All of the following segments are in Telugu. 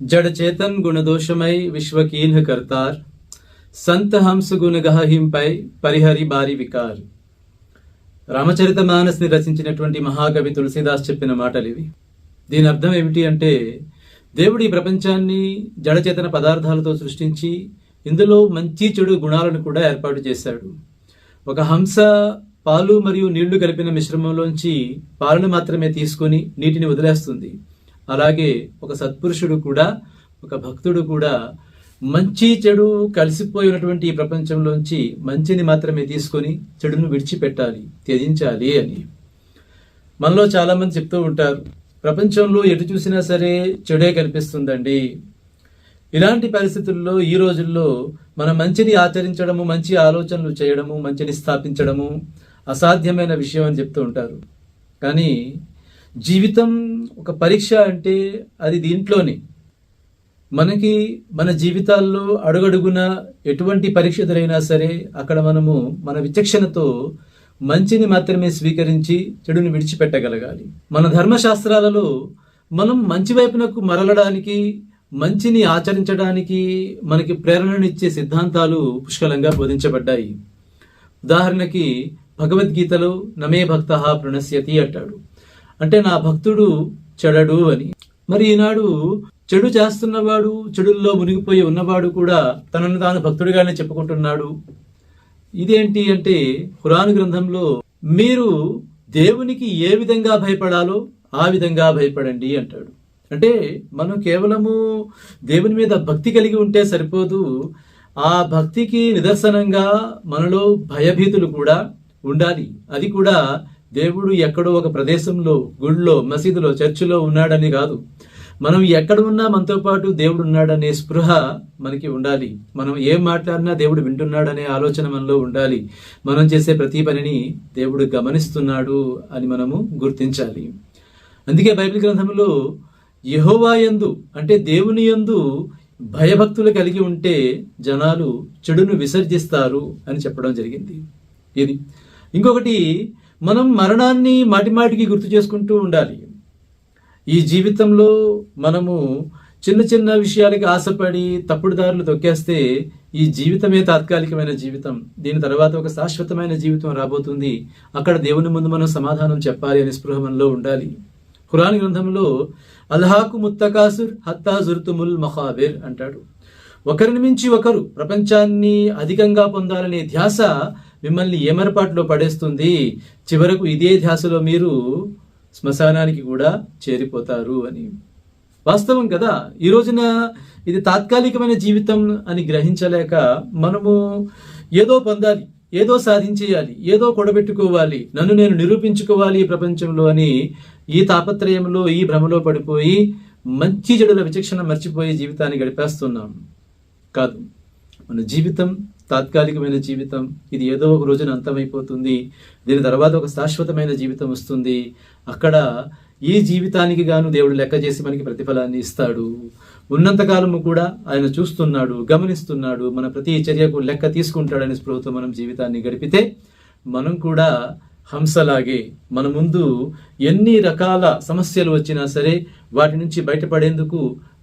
जड़ चेतन गुण दोषमय विश्व कीन्ह करतार సంత హంస గుణ గహింపై పరిహరి బారి వికార్ రామచరిత మానస్ని రచించినటువంటి మహాకవి తులసిదాస్ చెప్పిన మాటలు ఇవి దీని అర్థం ఏమిటి అంటే దేవుడు ఈ ప్రపంచాన్ని జడచేతన పదార్థాలతో సృష్టించి ఇందులో మంచి చెడు గుణాలను కూడా ఏర్పాటు చేశాడు ఒక హంస పాలు మరియు నీళ్లు కలిపిన మిశ్రమంలోంచి పాలను మాత్రమే తీసుకొని నీటిని వదిలేస్తుంది అలాగే ఒక సత్పురుషుడు కూడా ఒక భక్తుడు కూడా మంచి చెడు కలిసిపోయినటువంటి ఈ ప్రపంచంలోంచి మంచిని మాత్రమే తీసుకొని చెడును విడిచిపెట్టాలి త్యజించాలి అని. మనలో చాలామంది చెప్తూ ఉంటారు ప్రపంచంలో ఎటు చూసినా సరే చెడే కనిపిస్తుందండి. ఇలాంటి పరిస్థితుల్లో ఈ రోజుల్లో మన మంచిని ఆచరించడము మంచి ఆలోచనలు చేయడము మంచిని స్థాపించడము అసాధ్యమైన విషయం అని చెప్తూ ఉంటారు. కానీ జీవితం ఒక పరీక్ష అంటే అది దీంట్లోనే. మనకి మన జీవితాల్లో అడుగడుగున ఎటువంటి పరీక్ష ఎదురైనా సరే అక్కడ మనము మన విచక్షణతో మంచిని మాత్రమే స్వీకరించి చెడుని విడిచిపెట్టగలగాలి. మన ధర్మశాస్త్రాలలో మనం మంచి వైపునకు మరలడానికి మంచిని ఆచరించడానికి మనకి ప్రేరణనిచ్చే సిద్ధాంతాలు పుష్కలంగా బోధించబడ్డాయి. ఉదాహరణకి భగవద్గీతలో నమే భక్త ప్రణశ్యతి అంటాడు. అంటే నా భక్తుడు చెడడు అని. మరి ఈనాడు చెడు చేస్తున్నవాడు చెడుల్లో మునిగిపోయి ఉన్నవాడు కూడా తనను తాను భక్తుడిగానే చెప్పుకుంటున్నాడు. ఇదేంటి అంటే ఖురాన్ గ్రంథంలో మీరు దేవునికి ఏ విధంగా భయపడాలో ఆ విధంగా భయపడండి అంటాడు. అంటే మనం కేవలము దేవుని మీద భక్తి కలిగి ఉంటే సరిపోదు. ఆ భక్తికి నిదర్శనంగా మనలో భయభీతులు కూడా ఉండాలి. అది కూడా దేవుడు ఎక్కడో ఒక ప్రదేశంలో గుళ్ళో మసీదులో చర్చిలో ఉన్నాడని కాదు. మనం ఎక్కడ ఉన్నా మనతో పాటు దేవుడు ఉన్నాడనే స్పృహ మనకి ఉండాలి. మనం ఏం మాట్లాడినా దేవుడు వింటున్నాడనే ఆలోచన మనలో ఉండాలి. మనం చేసే ప్రతి పనిని దేవుడు గమనిస్తున్నాడు అని మనము గుర్తించాలి. అందుకే బైబిల్ గ్రంథంలో యహోవా యందు అంటే దేవుని యందు భయభక్తులు కలిగి ఉంటే జనాలు చెడును విసర్జిస్తారు అని చెప్పడం జరిగింది. ఇది ఇంకొకటి మనం మరణాన్ని మాటిమాటికి గుర్తు చేసుకుంటూ ఉండాలి. ఈ జీవితంలో మనము చిన్న చిన్న విషయాలకి ఆశపడి తప్పుడు దారులు తొక్కేస్తే ఈ జీవితమే తాత్కాలికమైన జీవితం. దీని తర్వాత ఒక శాశ్వతమైన జీవితం రాబోతుంది. అక్కడ దేవుని ముందు మనం సమాధానం చెప్పాలి అనే స్పృహ మనలో ఉండాలి. ఖురాన్ గ్రంథంలో అల్హాకు ముత్తకాసుర్ హత్తా జుర్తుముల్ మహావేర్ అంటాడు. ఒకరిని మించి ఒకరు ప్రపంచాన్ని అధికంగా పొందాలనే ధ్యాస మిమ్మల్ని ఏమరపాటులో పడేస్తుంది? చివరకు ఇదే ధ్యాసలో మీరు శ్మశానానికి కూడా చేరిపోతారు అని. వాస్తవం కదా? ఈ రోజున ఇది తాత్కాలికమైన జీవితం అని గ్రహించలేక మనము ఏదో పొందాలి ఏదో సాధించేయాలి ఏదో కూడబెట్టుకోవాలి నన్ను నేను నిరూపించుకోవాలి ఈ ప్రపంచంలో అని ఈ తాపత్రయంలో ఈ భ్రమలో పడిపోయి మంచి చెడుల విచక్షణ మర్చిపోయి జీవితాన్ని గడిపేస్తున్నాం. కాదు మన జీవితం తాత్కాలికమైన జీవితం. ఇది ఏదో ఒక రోజున అంతమైపోతుంది. దీని తర్వాత ఒక శాశ్వతమైన జీవితం వస్తుంది. అక్కడ ఈ జీవితానికి గాను దేవుడు లెక్క చేసి మనకి ప్రతిఫలాన్ని ఇస్తాడు. ఉన్నంతకాలము కూడా ఆయన చూస్తున్నాడు గమనిస్తున్నాడు మన ప్రతి చర్యకు లెక్క తీసుకుంటాడని స్పృహతో మనం జీవితాన్ని గడిపితే మనం కూడా హంసలాగే మన ముందు ఎన్ని రకాల సమస్యలు వచ్చినా సరే వాటి నుంచి బయటపడేందుకు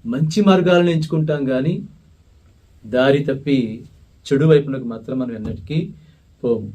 మంచి మార్గాలను ఎంచుకుంటాం కానీ దారి తప్పి చెడు వైపునకు మాత్రం మనం ఎన్నటికీ పోము.